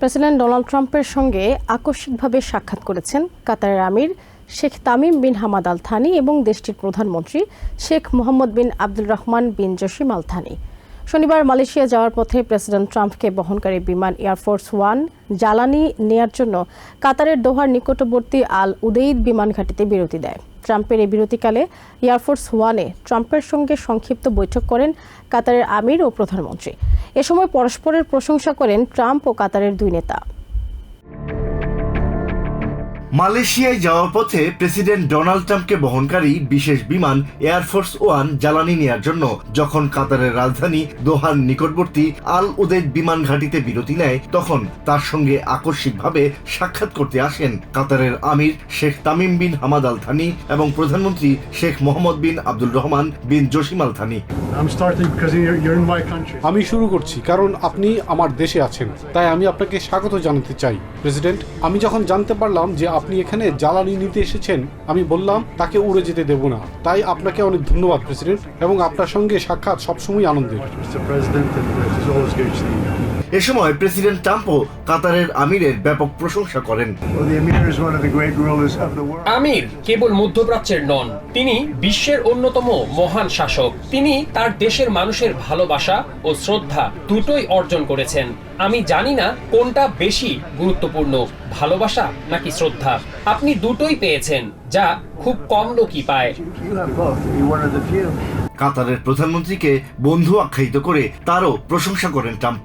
President Donald ট্রাম্পের সঙ্গে আকস্মিকভাবে সাক্ষাৎ করেছেন কাতারের আমির Sheikh Tamim bin Hamad Al Thani এবং দেশটির প্রধানমন্ত্রী Sheikh Mohammed bin Abdul Rahman bin Jassim Al Thani শনিবার মালয়েশিয়া যাওয়ার পথে প্রেসিডেন্ট ট্রাম্পকে বহনকারী বিমান এয়ারফোর্স ওয়ান জ্বালানি নেয়ার জন্য কাতারের দোহার নিকটবর্তী আল উদেইদ বিমান ঘাঁটিতে বিরতি দেয়। ট্রাম্পের এই বিরতিকালে এয়ারফোর্স ওয়ানে ট্রাম্পের সঙ্গে সংক্ষিপ্ত বৈঠক করেন কাতারের আমির ও প্রধানমন্ত্রী। এ সময় পরস্পরের প্রশংসা করেন ট্রাম্প ও কাতারের দুই নেতা। মালয়েশিয়ায় যাওয়ার পথে প্রেসিডেন্ট ডোনাল্ড ট্রাম্পকে বহনকারী বিশেষ বিমান এয়ারফোর্স ওয়ান জ্বালানি নেয়ার জন্য যখন কাতারের রাজধানী দোহার নিকটবর্তী আল উদেদ বিমান ঘাঁটিতে বিরতি নেয় তখন তার সঙ্গে আকস্মিকভাবে সাক্ষাৎ করতে আসেন কাতারের আমির Sheikh Tamim bin Hamad Al Thani এবং প্রধানমন্ত্রী Sheikh Mohammed bin Abdul Rahman bin Jassim Al Thani. আমি শুরু করছি কারণ আপনি আমার দেশে আছেন তাই আমি আপনাকে স্বাগত জানাতে চাই প্রেসিডেন্ট আমি যখন জানতে পারলাম যে আপনি এখানে জ্বালানি নিতে এসেছেন, আমি বললাম, তাকে উড়ে যেতে দেব না। তাই আপনাকে অনেক ধন্যবাদ, প্রেসিডেন্ট, এবং আপনার সঙ্গে সাক্ষাৎ সবসময় আনন্দের। এ সময় প্রেসিডেন্ট ট্রাম্পও কাতারের আমিরের ব্যাপক প্রশংসা করেন. আমির কেবল মধ্যপ্রাচ্যের নন তিনি বিশ্বের অন্যতম মহান শাসক। তিনি তার দেশের মানুষের ভালোবাসা ও শ্রদ্ধা দুটোই অর্জন করেছেন। আমি জানি না কোনটা বেশি গুরুত্বপূর্ণ ভালোবাসা নাকি শ্রদ্ধা। আপনি দুটোই পেয়েছেন যা খুব কম লোকই পায়। কাতারের প্রধানমন্ত্রীকে বন্ধু আখ্যায়িত করে তারও প্রশংসা করেন ট্রাম্প।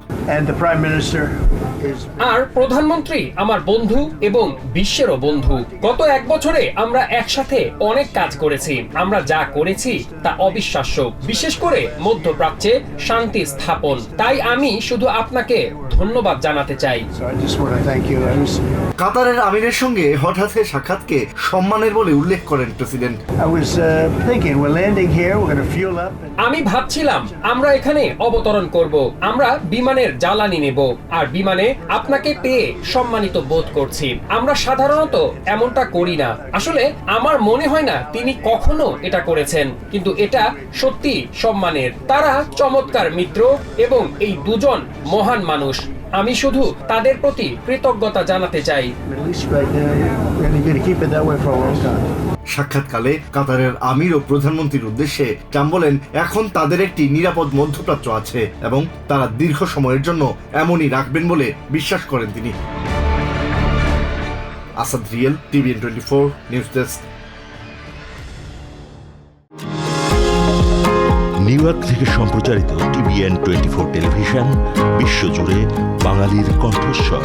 আর প্রধানমন্ত্রী আমার বন্ধু এবং বিশ্বেরও বন্ধু। গত এক বছরে আমরা একসাথে অনেক কাজ করেছি। আমরা যা করেছি তা অবিশ্বাস্য। বিশেষ করে মধ্যপ্রাচ্যে শান্তি স্থাপন। তাই আমি শুধু আপনাকে ধন্যবাদ জানাতে চাই। কাতারের আমিরের সঙ্গে হঠাৎ সাক্ষাৎকে সম্মানের বলে উল্লেখ করেন প্রেসিডেন্ট। আমি ভাবছিলাম, আমরা এখানে অবতরণ করব, আমরা বিমানের জ্বালানি নেব, আর বিমানে আপনাকে পেয়ে সম্মানিত বোধ করছি। আমরা সাধারণত এমনটা করি না। আসলে আমার মনে হয় না তিনি কখনো এটা করেছেন, কিন্তু এটা সত্যি সম্মানের। তারা চমৎকার মিত্র এবং এই দুজন মহান মানুষ। আমি শুধু তাদের প্রতি কৃতজ্ঞতা জানাতে চাই। সাক্ষাৎকালে কাতারের আমির ও প্রধানমন্ত্রীর উদ্দেশ্যে ট্রাম্প বলেন এখন তাদের একটি নিরাপদ মধ্যপ্রাচ্য আছে এবং তারা দীর্ঘ সময়ের জন্য এমনই রাখবেন বলে বিশ্বাস করেন তিনি। Asad Real TVN twenty four, news desk. New York থেকে সম্প্রচারিত টিভিএন টোয়েন্টি ফোর টেলিভিশন, বিশ্বজুড়ে বাঙালির কণ্ঠস্বর।